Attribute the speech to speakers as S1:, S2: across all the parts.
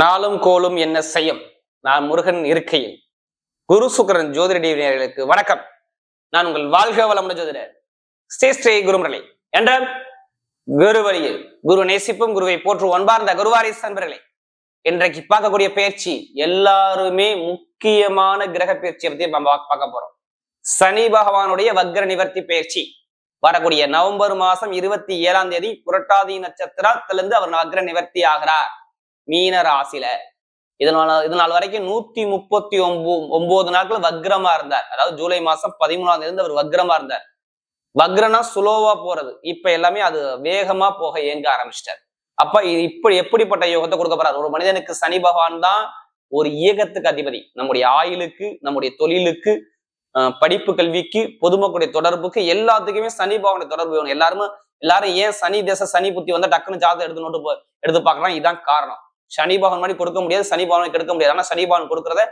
S1: நாளும் கோலும் என்ன செய்யும்? நான் முருகன் இருக்கையில். குரு சுக்கரன் ஜோதிடர்களுக்கு வணக்கம். நான் உங்கள் வாழ்க வளமுடன் ஜோதிடர் ஸ்ரீ ஸ்ரீ குருமரலை என்ற குரு வழியில் குரு நேசிப்பும் குருவை போற்று ஒன்பார்ந்த குருவாரி அன்பர்களே இன்றைக்கு பார்க்கக்கூடிய பயிற்சி எல்லாருமே முக்கியமான கிரக பயிற்சியை பத்தி நம்ம பார்க்க போறோம். சனி பகவானுடைய வக்ர நிவர்த்தி பயிற்சி. வரக்கூடிய நவம்பர் மாசம் இருபத்தி ஏழாம் தேதி புரட்டாதி நட்சத்திரத்திலிருந்து அவர் வக்ர நிவர்த்தி ஆகிறார். மீன ராசியில. இதனால இதனால் வரைக்கும் நூத்தி முப்பத்தி ஒன்பது ஒன்பது நாட்கள் வக்ரமா இருந்தார். அதாவது ஜூலை மாசம் பதிமூணாம் தேதி அவர் வக்ரமா இருந்தார். வக்ரனா சுலோவா போறது. இப்ப எல்லாமே அது வேகமா போக இயங்க ஆரம்பிச்சிட்டார். அப்ப இது இப்படி எப்படிப்பட்ட யோகத்தை கொடுக்க போறாரு? ஒரு மனிதனுக்கு சனி பகவான் தான் ஒரு இயக்கத்துக்கு அதிபதி. நம்முடைய ஆயுளுக்கு நம்முடைய தொழிலுக்கு படிப்பு கல்விக்கு பொதுமக்களுடைய தொடர்புக்கு எல்லாத்துக்குமே சனி பகவானுடைய தொடர்பு வேணும். எல்லாருமே எல்லாரும் ஏன் சனி தேச சனி புத்தி வந்தா டக்குன்னு ஜாதகம் எடுத்து நோட்டு போ- எடுத்து பார்க்கலாம் இதான் காரணம். சனி பகவான் மாதிரி கொடுக்க முடியாது சனி பகவானை கெடுக்க முடியாது. ஆனா சனி பகவான் கொடுக்கறத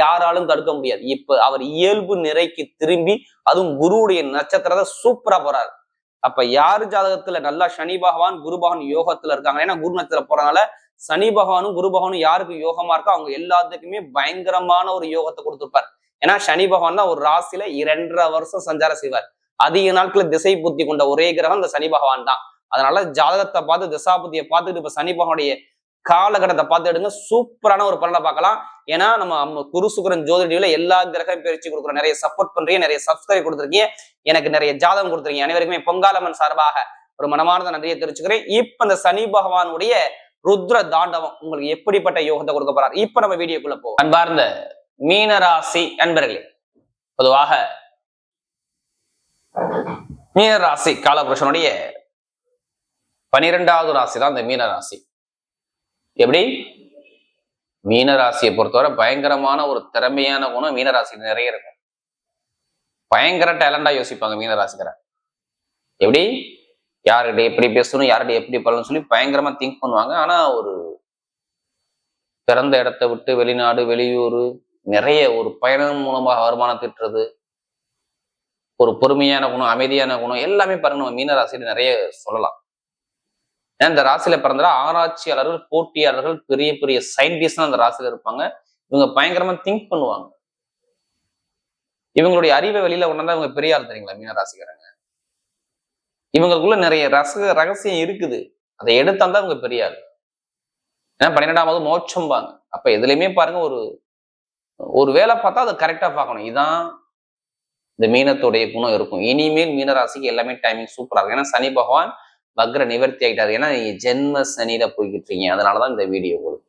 S1: யாராலும் தடுக்க முடியாது. இப்ப அவர் இயல்பு நிறைக்கு திரும்பி அதுவும் குருவுடைய நட்சத்திரத்தை சூப்பரா போறாரு. அப்ப யாரு ஜாதகத்துல நல்லா சனி பகவான் குரு பகவான் யோகத்துல இருக்காங்க ஏன்னா குரு நட்சத்திரம் போறதுனால சனி பகவானும் குரு பகவானும் யாருக்கு யோகமா இருக்கோ அவங்க எல்லாத்துக்குமே பயங்கரமான ஒரு யோகத்தை கொடுத்துருப்பார். ஏன்னா சனி பகவான் தான் ஒரு ராசியில இரண்டரை வருஷம் சஞ்சாரம் செய்வார். அதிக நாட்கள் திசை புத்தி கொண்ட ஒரே கிரகம் இந்த சனி பகவான் தான். அதனால ஜாதகத்தை பார்த்து திசா புத்தியை பார்த்துட்டு இப்ப சனி பகவானுடைய காலகட்டத்தை பார்த்து எடுங்க. சூப்பரான ஒரு பலனை பார்க்கலாம். ஏன்னா நம்ம குரு சுக்கரன் ஜோதிடியில எல்லா கிரகம் பயிற்சி கொடுக்குறோம் நிறைய சப்போர்ட் பண்றீங்க நிறைய சப்ஸ்கிரைப் கொடுத்துருக்கீங்க. எனக்கு நிறைய ஜாதகம் கொடுத்துருக்கீங்க. அனைவருக்குமே பொங்காலம்மன் சார்பாக ஒரு மனமார்ந்த நன்றியை தெரிவிச்சுக்கிறேன். இப்ப இந்த சனி பகவானுடைய ருத்ர தாண்டவம் உங்களுக்கு எப்படிப்பட்ட யோகத்தை கொடுக்க போறாரு? இப்ப நம்ம வீடியோக்குள்ள போ அன்பார்ந்த மீனராசி அன்பர்களே பொதுவாக மீனராசி காலபுருஷனுடைய பனிரெண்டாவது ராசி தான் இந்த மீனராசி. எப்படி? மீனராசியை பொறுத்தவரை பயங்கரமான ஒரு திறமையான குணம் மீனராசியில் நிறைய இருக்கும். பயங்கர டேலண்டா யோசிப்பாங்க மீனராசிக்கரை எப்படி? யார்கிட்ட எப்படி பேசணும் யார்கிட்ட எப்படி பண்ணணும்னு சொல்லி பயங்கரமா திங்க் பண்ணுவாங்க. ஆனா ஒரு பிறந்த இடத்த விட்டு வெளிநாடு வெளியூர் நிறைய ஒரு பயணம் மூலமாக வருமானம் திட்டுறது ஒரு பொறுமையான குணம் அமைதியான குணம் எல்லாமே பாருங்க நம்ம மீனராசியில நிறைய சொல்லலாம். ஏன்னா இந்த ராசியில பிறந்தா ஆராய்ச்சியாளர்கள் போட்டியாளர்கள் பெரிய பெரிய சயின்டிஸ்ட் அந்த ராசியில இருப்பாங்க. இவங்க பயங்கரமா திங்க் பண்ணுவாங்க. இவங்களுடைய அறிவை வெளியில உணர்ந்தா இவங்க பெரிய ஆள் தெரியுங்களா மீன ராசிக்காரங்க? இவங்களுக்குள்ள நிறைய ரச ரகசியம் இருக்குது. அதை எடுத்தாந்தா இவங்க பெரிய ஆள். ஏன்னா பன்னிரெண்டாவது மோட்சம்பாங்க அப்ப எதுலையுமே பாருங்க ஒரு ஒரு வேலை பார்த்தா அதை கரெக்டா பார்க்கணும். இதான் இந்த மீனத்துடைய குணம் இருக்கும். இனிமேல் மீனராசிக்கு எல்லாமே டைமிங் சூப்பராக இருக்கும். ஏன்னா சனி பகவான் வக்ர நிவர்த்தி ஆயிட்டாரு. ஏன்னா நீங்க ஜென்ம சனியில போய்கிட்டு இருக்கீங்க. அதனாலதான் இந்த வீடியோ உங்களுக்கு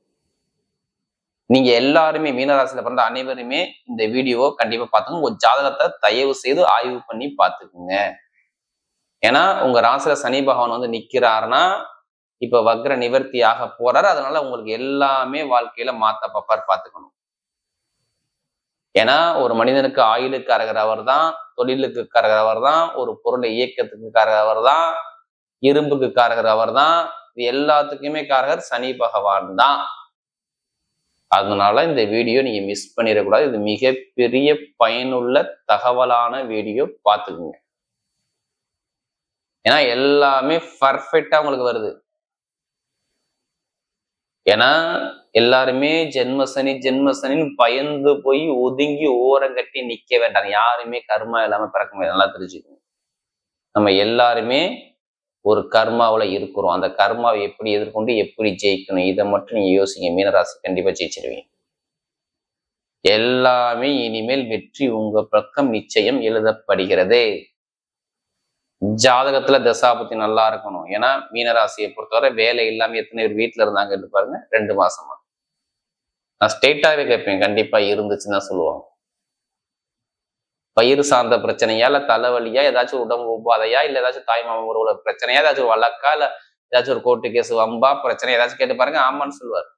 S1: நீங்க எல்லாருமே மீனராசியில பிறந்த அனைவருமே இந்த வீடியோவை கண்டிப்பா பார்த்துங்க உங்க ஜாதகத்தை தயவு செய்து ஆய்வு பண்ணி பார்த்துக்குங்க. ஏன்னா உங்க ராசில சனி பகவான் வந்து நிக்கிறாருன்னா இப்ப வக்ர நிவர்த்தி ஆக போறாரு. அதனால உங்களுக்கு எல்லாமே வாழ்க்கையில மாத்த பப்பார் பார்த்துக்கணும். ஏன்னா ஒரு மனிதனுக்கு ஆயுளுக்கு அருகிறவர் தான் தொழிலுக்கு கரகிறவர் தான் ஒரு பொருளை இயக்கத்துக்கு காரகவர் தான் இரும்புக்கு காரகர் அவர் தான் இது எல்லாத்துக்குமே காரகர் சனி பகவான் தான். அதனால இந்த வீடியோ நீங்க மிஸ் பண்ணிடக்கூடாது. இது மிகப்பெரிய பயனுள்ள தகவலான வீடியோ பார்த்துக்குங்க. ஏன்னா எல்லாமே பர்ஃபெக்டா உங்களுக்கு வருது. ஏன்னா எல்லாருமே ஜென்மசனி ஜென்மசனின்னு பயந்து போய் ஒதுங்கி ஓரங்கட்டி நிக்க வேண்டாம். யாருமே கர்மா இல்லாம பிறக்க முடியாது. நல்லா தெரிஞ்சுக்கணும் நம்ம எல்லாருமே ஒரு கர்மாவில் இருக்கிறோம். அந்த கர்மாவை எப்படி எதிர்கொண்டு எப்படி ஜெயிக்கணும்? இதை மட்டும் நீங்க யோசிங்க. மீனராசி கண்டிப்பா ஜெயிச்சிருவீங்க. எல்லாமே இனிமேல் வெற்றி உங்க பக்கம் நிச்சயம் எழுதப்படுகிறது. ஜாதகத்துல தசாபத்தி நல்லா இருக்கணும். ஏன்னா மீனராசியை பொறுத்தவரை வேலை இல்லாம எத்தனை பேர் வீட்டுல இருந்தாங்க பாருங்க ரெண்டு மாசமா. நான் ஸ்டேட்டாவே கேட்பேன். கண்டிப்பா இருந்துச்சுன்னு தான் சொல்லுவாங்க. பயிர் சார்ந்த பிரச்சனையா இல்ல தலைவலியா ஏதாச்சும் உடம்பு உபாதையா இல்ல ஏதாச்சும் தாய்மாமன் உறவுல பிரச்சனையா ஏதாச்சும் வழக்கா இல்ல ஏதாச்சும் ஒரு கோர்ட்டு கேஸ் வம்பா பிரச்சனை ஏதாச்சும் கேட்டு பாருங்க ஆமான்னு சொல்லுவார்.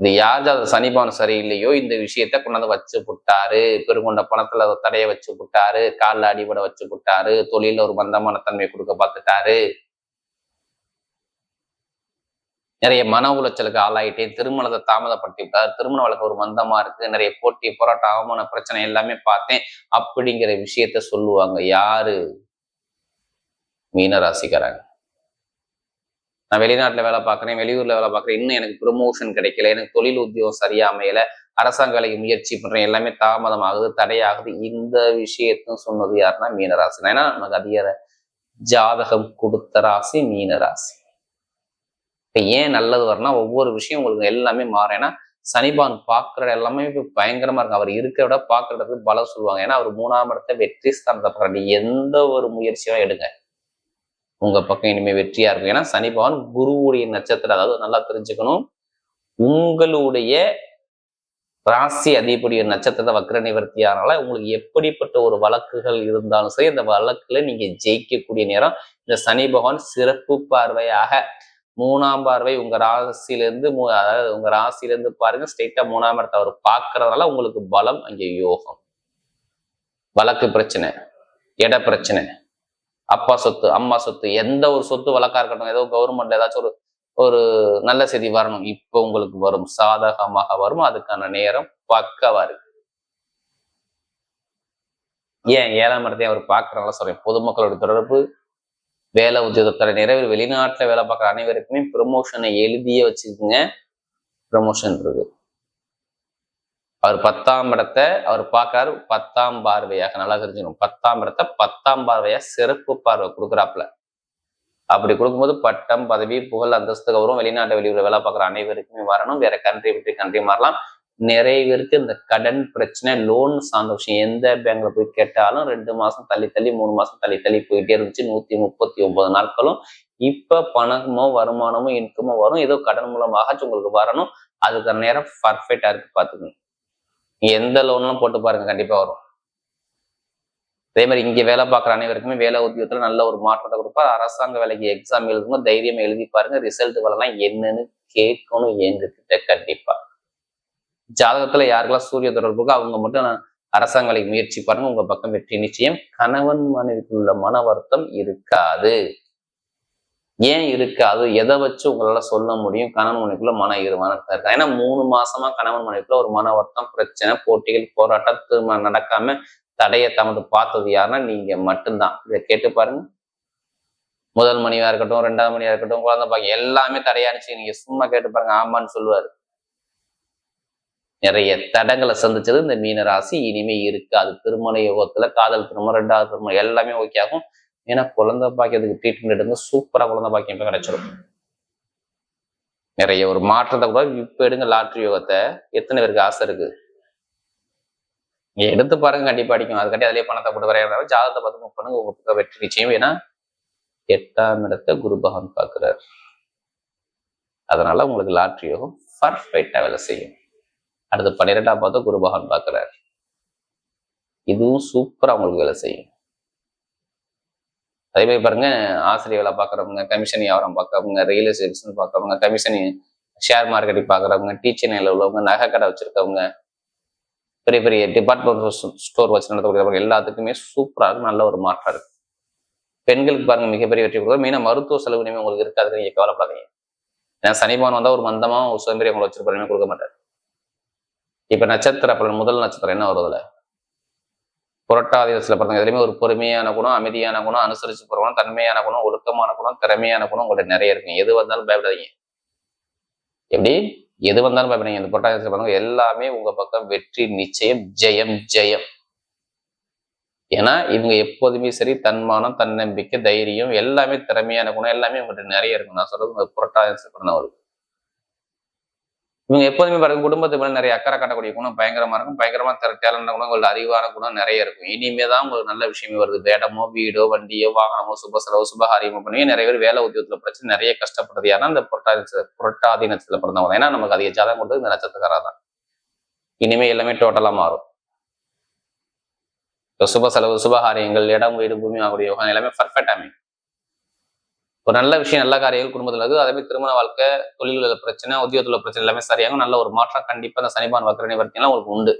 S1: இது யார் அது சனிபான் சரியில்லையோ இந்த விஷயத்த கொண்டாந்து வச்சு புட்டாரு பெருங்கொண்ட பணத்துல தடைய வச்சு புட்டாரு காலில் அடிபட வச்சு புட்டாரு தொழில ஒரு மந்தமான தன்மையை கொடுக்க பார்த்துட்டாரு நிறைய மன உளைச்சலுக்கு ஆளாயிட்டேன் திருமணத்தை தாமதப்படுத்தி விட்டார். திருமண வழக்கு ஒரு மந்தமா இருக்கு. நிறைய போட்டி போராட்டம் அவமான பிரச்சனை எல்லாமே பார்த்தேன். அப்படிங்கிற விஷயத்த சொல்லுவாங்க. யாரு? மீனராசிக்காரங்க நான் வெளிநாட்டுல வேலை பார்க்குறேன் வெளியூர்ல வேலை பார்க்குறேன். இன்னும் எனக்கு ப்ரொமோஷன் கிடைக்கல. எனக்கு தொழில் உத்தியோகம் சரியா அமையல. அரசாங்க வேலைக்கு முயற்சி பண்றேன். எல்லாமே தாமதமாகுது தடையாகுது. இந்த விஷயத்தையும் சொன்னது யாருன்னா மீனராசி. ஏன்னா நமக்கு அதிக ஜாதகம் கொடுத்த ராசி மீனராசி. இப்போ ஏன் நல்லது வரனா ஒவ்வொரு விஷயம் உங்களுக்கு எல்லாமே மாறும். ஏன்னா சனிபான் பார்க்குற எல்லாமே இப்போ பயங்கரமா இருக்கும் அவர் இருக்கிற விட பார்க்குறதுக்கு பல பலம் சொல்லுவாங்க. ஏன்னா அவர் மூணாம் இடத்த வெற்றி ஸ்தானத்தை பார்க்குறாரு. எந்த ஒரு முயற்சியும் எடுங்க. உங்க பக்கம் இனிமே வெற்றியா இருக்கும். ஏன்னா சனி பகவான் குருவுடைய நட்சத்திரம் அதாவது நல்லா தெரிஞ்சுக்கணும். உங்களுடைய ராசி அதிகப்படிய நட்சத்திரத்தை வக்ர நிவர்த்தியானால உங்களுக்கு எப்படிப்பட்ட ஒரு வழக்குகள் இருந்தாலும் சரி அந்த வழக்குல நீங்க ஜெயிக்கக்கூடிய நேரம் இந்த சனி பகவான் சிறப்பு பார்வையாக மூணாம் பார்வை உங்க ராசியிலேருந்து மூ அதாவது உங்க ராசியிலேருந்து பாருங்க ஸ்ட்ரெயிட்டா மூணாம் இடத்தை அவர் பார்க்கறதுனால உங்களுக்கு பலம் அங்கே யோகம். வழக்கு பிரச்சனை இட பிரச்சனை அப்பா சொத்து அம்மா சொத்து எந்த ஒரு சொத்து வழக்கா இருக்கட்டும் ஏதோ கவர்மெண்ட் ஏதாச்சும் ஒரு ஒரு நல்ல செய்தி வரணும் இப்போ உங்களுக்கு வரும். சாதகமாக வரும் அதுக்கான நேரம் பக்கவா இருக்கு. ஏன் ஏழாம் இடத்தையும் அவர் பார்க்கறனால சொல்றேன் பொதுமக்களோட தொடர்பு வேலை உத்தியோகத்தோட நிறைவு வெளிநாட்டுல வேலை பார்க்குற அனைவருக்குமே ப்ரொமோஷனை எழுதியே வச்சுக்கோங்க. ப்ரொமோஷன் இருக்கு அவர் பத்தாம் இடத்தை அவர் பார்க்காரு பத்தாம் பார்வையாக நல்லா தெரிஞ்சுக்கணும். பத்தாம் இடத்தை பத்தாம் பார்வையா சிறப்பு பார்வை கொடுக்குறாப்புல. அப்படி கொடுக்கும்போது பட்டம் பதவி புகழ் அந்தஸ்து கௌரவம் வெளிநாட்டு வெளியூர் வேலை பார்க்குற அனைவருக்குமே வரணும். வேற கண்ட்ரி விட்டு கண்ட்ரி மாறலாம். நிறைய பேருக்கு இந்த கடன் பிரச்சனை லோன் சார்ந்த விஷயம் எந்த பேங்க்ல போய் கேட்டாலும் ரெண்டு மாசம் தள்ளி தள்ளி மூணு மாசம் தள்ளி தள்ளி போயிட்டே இருந்துச்சு. நூத்தி முப்பத்தி ஒன்பது நாட்களும் இப்ப பணமோ வருமானமோ இன்கமோ வரும். ஏதோ கடன் மூலமாக உங்களுக்கு வரணும். அதுக்கு நேரம் பர்ஃபெக்டா இருக்கு பாத்துக்கணும் எந்த லோன்லாம் போட்டு பாருங்க கண்டிப்பா வரும். அதே மாதிரி இங்க வேலை பார்க்குற அனைவருக்குமே வேலை உத்தியோகத்துல நல்ல ஒரு மாற்றத்தை கொடுப்பார். அரசாங்க வேலைக்கு எக்ஸாம் எழுதுங்க தைரியமாக எழுதி பாருங்க ரிசல்ட் வரலாம் என்னன்னு கேட்கணும் எங்ககிட்ட கண்டிப்பா. ஜாதகத்துல யாருக்கெல்லாம் சூரிய தொடர்புக்கோ அவங்க மட்டும் அரசாங்க வேலைக்கு முயற்சி பாருங்க. உங்க பக்கம் வெற்றி நிச்சயம். கணவன் மனைவிக்குள்ள மன வருத்தம் இருக்காது. ஏன் இருக்காது? எதை வச்சு உங்களால சொல்ல முடியும்? கணவன் மனைவிக்குள்ள மன இருமானத்தை இருக்கா? ஏன்னா மூணு மாசமா கணவன் மனைவிக்குள்ள ஒரு மன வருத்தம் பிரச்சனை போட்டிகள் போராட்டம் திருமணம் நடக்காம தடையை தமது பார்த்தது யாருன்னா நீங்க மட்டும்தான். இதை கேட்டு பாருங்க. முதல் மணியா இருக்கட்டும் ரெண்டாவது மணியா இருக்கட்டும் குழந்தை பாக்க எல்லாமே தடையானுச்சு நீங்க சும்மா கேட்டு பாருங்க. ஆமான்னு சொல்லுவாரு. நிறைய தடங்களை சந்திச்சது. இந்த மீன ராசி இனிமே இருக்காது திருமண யோகத்துல காதல் திருமணம் ரெண்டாவது திருமணம் எல்லாமே ஓகே ஆகும். ஏன்னா குழந்தை பாக்கியத்துக்கு ட்ரீட்மெண்ட் எடுங்க. சூப்பரா குழந்தை பாக்கியம் இப்ப கிடைச்சிடும் நிறைய ஒரு மாற்றத்தை கூட இப்ப எடுங்க லாட்ரி யோகத்தை. எத்தனை பேருக்கு ஆசை இருக்கு? நீங்க எடுத்து பாருங்க கண்டிப்பா அடிக்கும். அதுக்காண்டி அதிலே பணத்தை போட்டு வரையாட ஜாதகத்தை பார்த்து மூவ் பண்ணுங்க. உங்க பக்கம் வெற்றி நிச்சயம். ஏன்னா எட்டாம் இடத்தை குரு பகவான் பார்க்கிறார். அதனால உங்களுக்கு லாட்ரி யோகம் பர்ஃபெக்டா வேலை செய்யும். அடுத்து பன்னிரெண்டாம் பார்த்தா குரு பகவான் இதுவும் சூப்பரா உங்களுக்கு வேலை செய்யும். அதே மாதிரி பாருங்க ஆசிரியர் வேலை பார்க்குறவங்க கமிஷன் வியாபாரம் பார்க்குறவங்க ரியல் எஸ்டேட்ஸ் பார்க்குறவங்க கமிஷன் ஷேர் மார்க்கெட்டிங் பார்க்குறவங்க டீச்சர் நிலையில் உள்ளவங்க நகை கடை வச்சிருக்கவங்க பெரிய பெரிய டிபார்ட்மெண்ட் ஸ்டோர் வச்சு நடத்தக்கூடியவங்க எல்லாத்துக்குமே சூப்பராக நல்ல ஒரு மாற்றம் இருக்கு. பெண்களுக்கு பாருங்க மிகப்பெரிய வெற்றி கொடுக்குறது மெயினாக மருத்துவ செலவு இனிமே உங்களுக்கு இருக்காது நீங்க கவலைப்படாதீங்க. ஏன்னா சனிபான் வந்தா ஒரு மந்தமா ஒரு சுதந்திரம் உங்களை வச்சிருப்பாருமே கொடுக்க மாட்டார். இப்ப நட்சத்திர பலன் முதல் நட்சத்திரம் என்ன வருதுல புரட்டாதி சில பிறந்தவங்க எதுலையுமே ஒரு பொறுமையான குணம் அமைதியான குணம் அனுசரிச்சு போகிறவங்க தன்மையான குணம் ஒழுக்கமான குணம் திறமையான குணம் உங்கள்கிட்ட நிறைய இருக்கும் எது வந்தாலும் பயப்படாதீங்க. எப்படி? எது வந்தாலும் பயப்படாதீங்க. இந்த புரட்டாதி பிறந்தவங்க எல்லாமே உங்க பக்கம் வெற்றி நிச்சயம் ஜெயம் ஜெயம். ஏன்னா இவங்க எப்போதுமே சரி தன்மானம் தன்னம்பிக்கை தைரியம் எல்லாமே திறமையான குணம் எல்லாமே உங்கள்கிட்ட நிறைய இருக்கும் நான் சொல்றது புரட்டாதி பிறந்தவர்கள் இவங்க எப்போதுமே பாருங்க குடும்பத்தை மேலே நிறைய அக்கறை காட்டக்கூடிய குணம் பயங்கரமா இருக்கும். பயங்கரமா டேலண்ட் குணம் உங்களோட அறிவான குணம் நிறைய இருக்கும். இனிமே தான் உங்களுக்கு நல்ல விஷயமே வருது. வேடமோ வீடோ வண்டியோ வாகனமோ சுப செலவு சுபகாரியமோ பண்ணி நிறைய பேர் வேலை உத்தியோகத்துல பிரச்சனை நிறைய கஷ்டப்படுறது ஏன்னா இந்த புரட்டாதி புரட்டாதி பிறந்தவங்க ஏன்னா நமக்கு அதிக ஜாதகம் கொடுத்தது இந்த நட்சத்திரக்காரா தான். இனிமே எல்லாமே டோட்டலா மாறும். சுப செலவு சுபகாரியங்கள் இடம் வீடு பூமி ஆகக்கூடிய யோகம் எல்லாமே பர்ஃபெக்ட் அமையும். ஒரு நல்ல விஷயம் நல்ல காரியங்கள் குடும்பத்தில் இருக்குது அதே மாதிரி திருமண வாழ்க்கை தொழில் உள்ள பிரச்சனை உத்தியோகத்தில் பிரச்சனை எல்லாமே சரியாகும். நல்ல ஒரு மாற்றம் கண்டிப்பாக அந்த சனிபான் வக்கர நிவர்த்தியெல்லாம் உங்களுக்கு உண்டு.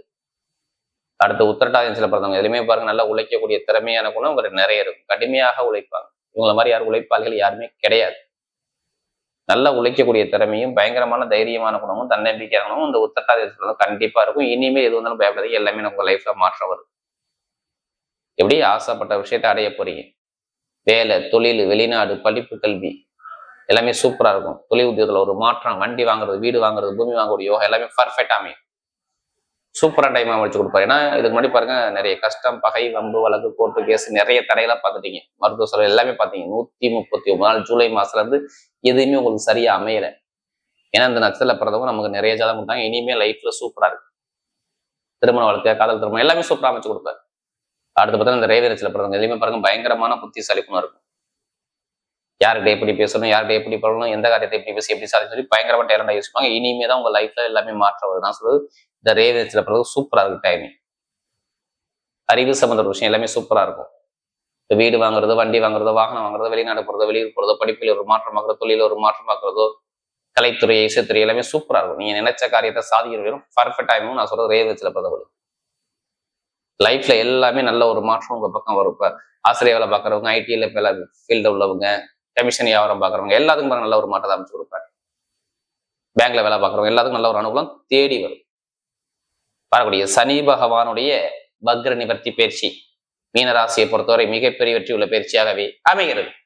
S1: அடுத்து உத்திரட்டாதியம் சில பிறந்தவங்க எதுவுமே பாருங்க நல்லா உழைக்கக்கூடிய திறமையான குணம் உங்களுக்கு நிறைய இருக்கும். கடுமையாக உழைப்பாங்க. இவங்கள மாதிரி யாரும் உழைப்பாளிகள் யாருமே கிடையாது. நல்லா உழைக்கக்கூடிய திறமையும் பயங்கரமான தைரியமான குணமும் தன்னம்பிக்கையான குணமும் இந்த உத்திரட்டாதியத்தில் கண்டிப்பா இருக்கும். இனிமே எது வந்தாலும் பயப்படாது எல்லாமே உங்க லைஃப்ல மாற்றம் வரும். எப்படி? ஆசைப்பட்ட விஷயத்தை அடைய போறீங்க. வேலை தொழில் வெளிநாடு படிப்பு கல்வி எல்லாமே சூப்பரா இருக்கும். தொழில் உத்தியோகத்துல ஒரு மாற்றம் வண்டி வாங்குறது வீடு வாங்குறது பூமி வாங்கக்கூடிய யோகா எல்லாமே பர்ஃபெக்டா அமையும். சூப்பரா டைம் அமைச்சு கொடுப்பாரு. ஏன்னா இதுக்கு முன்னாடி பாருங்க நிறைய கஷ்டம் பகை வம்பு வழக்கு கோர்ட்டு கேஸ் நிறைய தடையெல்லாம் பார்த்துட்டீங்க. மருத்துவ செலவு எல்லாமே பார்த்தீங்க. நூத்தி முப்பத்தி ஒன்பது நாள் ஜூலை மாசத்துல இருந்து எதுவுமே உங்களுக்கு சரியா அமையல. ஏன்னா இந்த நட்சத்திர பிறந்தவங்க நமக்கு நிறைய ஜாதகம் கொடுத்தாங்க. இனிமே லைஃப்ல சூப்பரா இருக்கு. திருமண வாழ்க்கை காதல் திருமணம் எல்லாமே சூப்பரா அமைச்சு கொடுப்பாரு. அடுத்து பார்த்தா இந்த ரேவதி நட்சத்திர பிறந்தவங்க எதுவுமே பாருங்க பயங்கரமான புத்திசாலிப்பும் இருக்கும். யார்கிட்ட எப்படி பேசணும் யார்கிட்ட எப்படி பண்ணணும் எந்த காரியத்தை எப்படி பேசி எப்படி சாதிச்சு சொல்லி பயங்கரமா டேலண்டா யூஸ் பண்ணுவாங்க. இனிமே தான் உங்க லைஃப்ல எல்லாமே மாற்றம் வருது. நான் சொல்றது இந்த ரேவதி நட்சத்திர பிறகு சூப்பரா இருக்கு டைமிங் அறிவு சம்மந்த விஷயம் எல்லாமே சூப்பரா இருக்கும். வீடு வாங்குறதோ வண்டி வாங்குறதோ வாகனம் வாங்குறதோ வெளிநாடு போகிறதோ வெளியூர் போறதோ படிப்பில் ஒரு மாற்றம் பார்க்கறதோ தொழில ஒரு மாற்றம் கலைத்துறை இசைத்துறை எல்லாமே சூப்பரா இருக்கும். நீங்க நினைச்ச காரியத்தை சாதிக்கிற பர்ஃபெக்ட் ஆகும் நான் சொல்றது ரேவதில பிறந்தவர்கள் லைஃப்ல எல்லாமே நல்ல ஒரு மாற்றம் உங்க பக்கம் வரும். இப்ப ஆசிரியர் வேலை பார்க்குறவங்க ஐடியில் ஃபீல்டு உள்ளவங்க கமிஷன் வியாபாரம் பார்க்குறவங்க எல்லாத்துக்கும் நல்ல ஒரு மாற்றத்தை அமைச்சு கொடுப்பாரு. பேங்க்ல வேலை பார்க்குறவங்க எல்லாத்துக்கும் நல்ல ஒரு அனுகூலம் தேடி வரும். வரக்கூடிய சனி பகவானுடைய வக்ர நிவர்த்தி பயிற்சி மீனராசியை பொறுத்தவரை மிகப்பெரிய வெற்றி உள்ள பயிற்சியாகவே அமைகிறது.